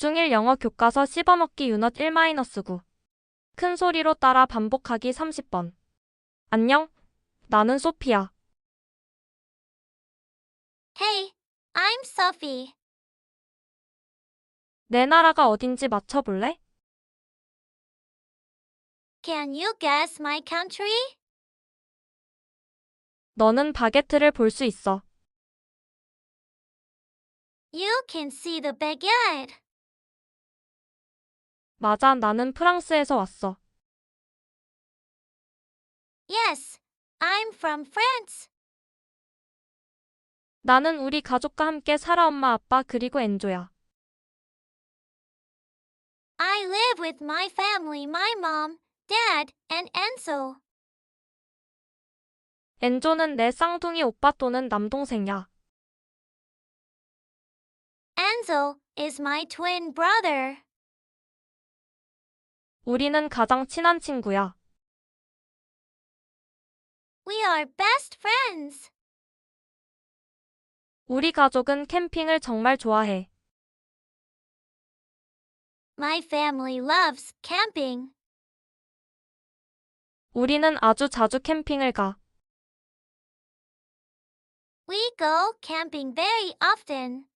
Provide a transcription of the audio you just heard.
중1 영어 교과서 씹어먹기 유닛 1-9. 큰 소리로 따라 반복하기 30번. 안녕. 나는 소피야. Hey, I'm Sophie. 내 나라가 어딘지 맞춰볼래? Can you guess my country? 너는 바게트를 볼 수 있어. You can see the baguette. 맞아, 나는 프랑스에서 왔어. Yes, I'm from France. 나는 우리 가족과 함께 살아 엄마, 아빠 그리고 엔조야. I live with my family, my mom, dad, and Enzo. 엔조는 내 쌍둥이 오빠 또는 남동생이야. Enzo is my twin brother. 우리는 가장 친한 친구야. We are best friends. 우리 가족은 캠핑을 정말 좋아해. My family loves camping. 우리는 아주 자주 캠핑을 가. We go camping very often.